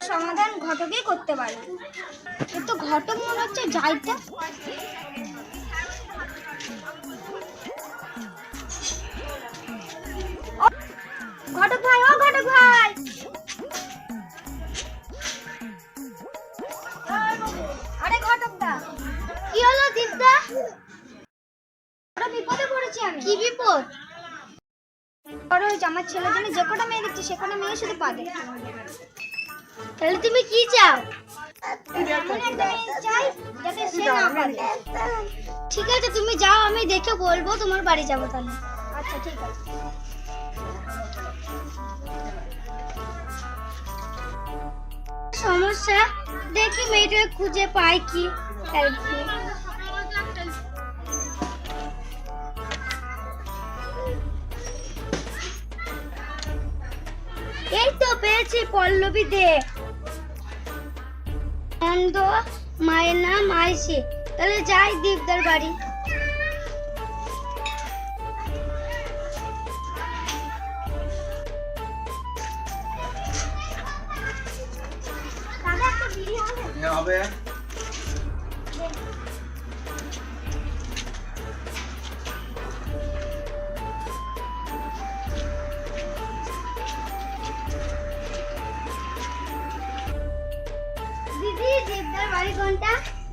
সমাধান ঘটকই করতে পারে। কিন্তু ঘটক মনে হচ্ছে যাইটা ঘটক ভাই আমার ছেলের জন্য যে কটা মেয়ে দেখছি, সে কটা মেয়ে শুধু পাবে? তাহলে তুমি কি চাও? ঠিক আছে, তুমি যাও, আমি দেখে বলব তোমার বাড়ি যাব তাহলে। আচ্ছা ঠিক আছে। সমস্যা? দেখি মেয়েটা খুঁজে পাই কি পেয়েছি পল্লবী দে নন্দ মায়ের নাম আইসি তাহলে যাই দীপদার বাড়ি। হবে?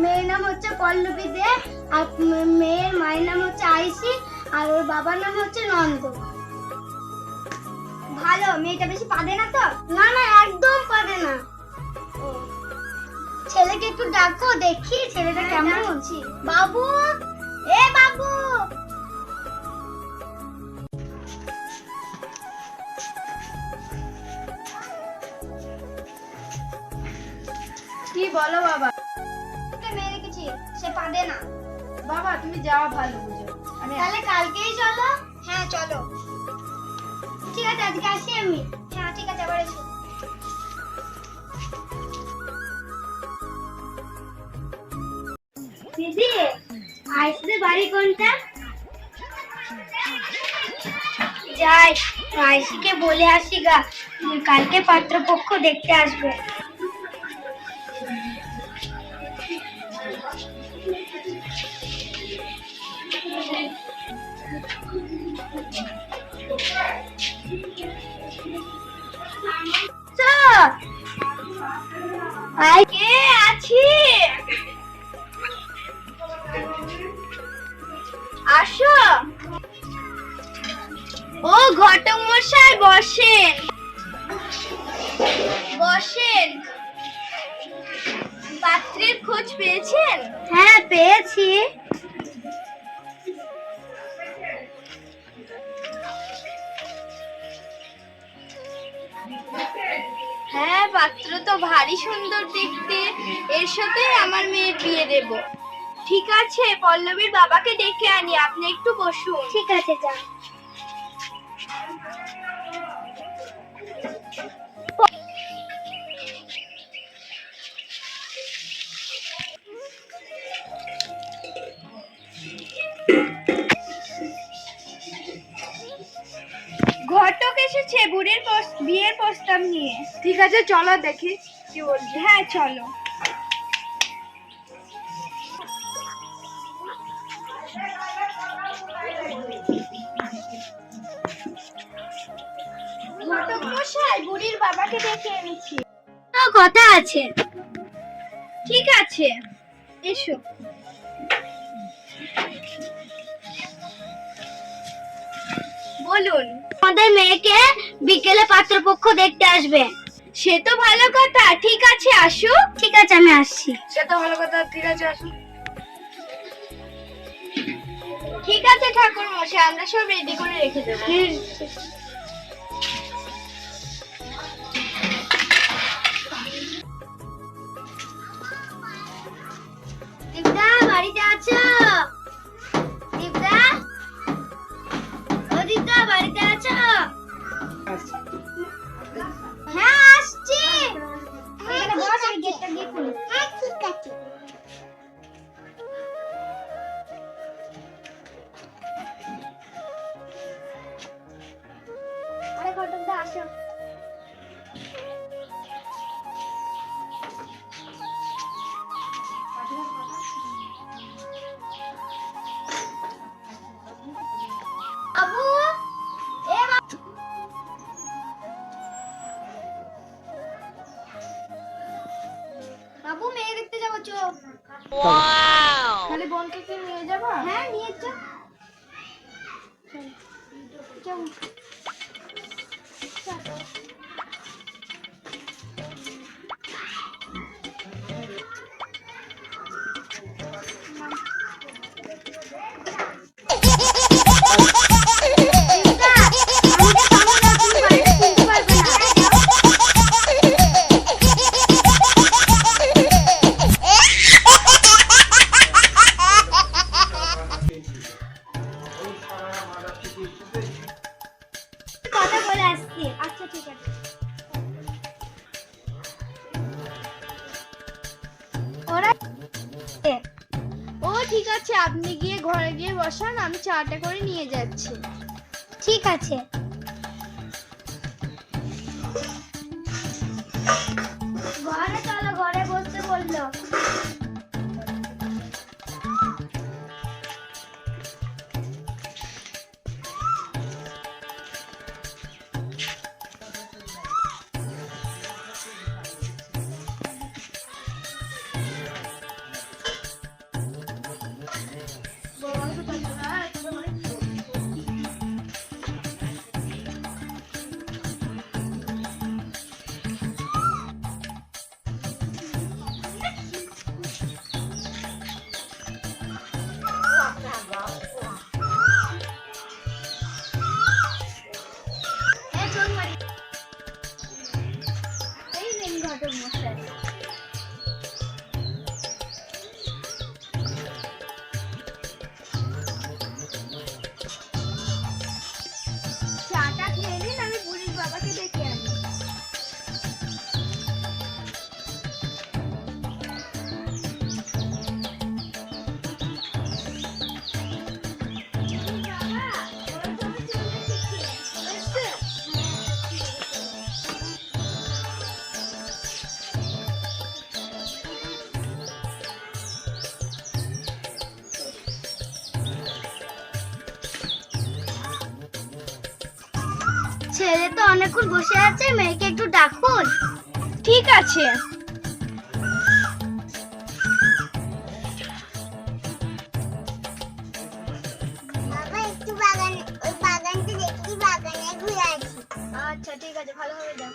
মেয়ের নাম হচ্ছে পল্লবী দে আর মেয়ের মায়ের নাম হচ্ছে আইসি আর ওর বাবার নাম হচ্ছে নন্দ। ভালো মেয়েটা বেশি পাবে না তো? না না একদম পাবে না। ছেলেকে একটু ডাকো দেখি ছেলেটা কেমন। হচ্ছে বাবু এ বাবু। কি বলো বাবা? তুমি যাও ভালো বুঝো। আমি তাহলে কালকেই চলো? হ্যাঁ চলো। ঠিক আছে আজকে আসি আমি। হ্যাঁ ঠিক আছে আবার এসো। দিদি আইসিদের বাড়ি কোনটা? যাই আইসিকে বলে আসি গা। কালকে পাত্রপক্ষ দেখতে আসবে। কে? আছি। আসো। ও ঘটক মশাই বসেন। বসেন। পাত্রের খোঁজ পেয়েছেন? হ্যাঁ পেয়েছি। পাত্র তো ভারী সুন্দর দেখতে। এর সাথে আমার মেয়ের বিয়ে দেব। ঠিক আছে, পল্লবীর বাবাকে ডেকে আনি, আপনি একটু বসুন। ঠিক আছে যা পেতাম নিয়ে। ঠিক আছে চলো দেখি কি বলছি। হ্যাঁ চলো। বুড়ির বাবাকে কথা আছে। ঠিক আছে এসো। বলুন। আমাদের মেয়েকে বিকেলে পাত্রপক্ষ দেখতে আসবে। সে তো ভালো কথা। ঠিক আছে আসু। ঠিক আছে আমি আসছি। সে তো ভালো কথা। ঠিক আছে আসু ঠিক আছে ঠাকুর মশাই আমরা সব রেডি করে রেখে দেবো। বাড়িতে আছো? বাবু মেয়ে দেখতে যাব চো খালি বোনকে কি নিয়ে যাবা? হ্যাঁ নিয়ে চো ঠিক আছে ওরা ও, ঠিক আছে, আপনি গিয়ে ঘরে গিয়ে বসান, আমি চাটা করে নিয়ে যাচ্ছি। ঠিক আছে। ছেলে তো অনেকক্ষণ বসে আছে মেয়েকে একটু ডাকুন। ঠিক আছে। একটু বাগান ওই বাগানটা দেখি বাগানে আচ্ছা ঠিক আছে ভালোভাবে যাও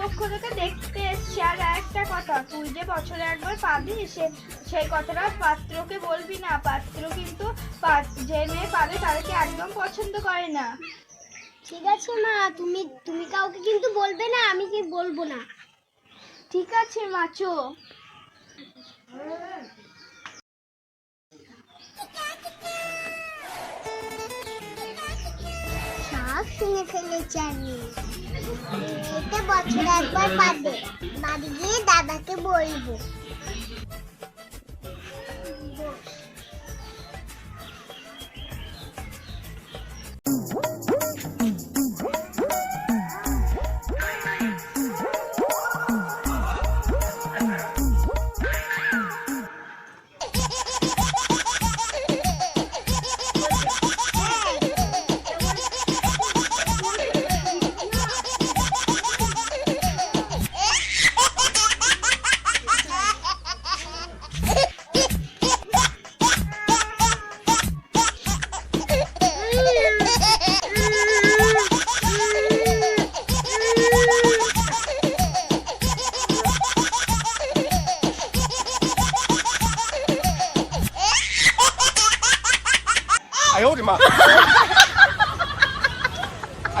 পক্ষ থেকে দেখতে এসছি। আর একটা কথা তুই যে বছরে একবার পাবি সে সেই কথাটা পাত্রকে বলবি না। পাত্র কিন্তু পা- যে মেয়ে পাবে তাদেরকে একদম পছন্দ করে না। ঠিক আছে মা তুমি তুমি কাউকে কিন্তু বলবে না আমি কি বলব না। ঠিক আছে মাচো সব শুনে ফেলেছি আমি। বছরে একবার পাবে। বাড়ি গিয়ে দাদাকে বলব।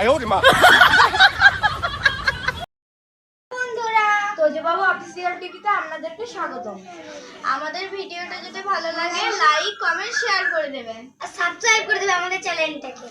ওরে মা বাবু অফিসিয়াল টিভিতে আপনাদেরকে স্বাগত আমাদের ভিডিওটা যদি ভালো লাগে লাইক কমেন্ট শেয়ার করে দেবেন। আর সাবস্ক্রাইব করে দেবেন আমাদের চ্যানেলটাকে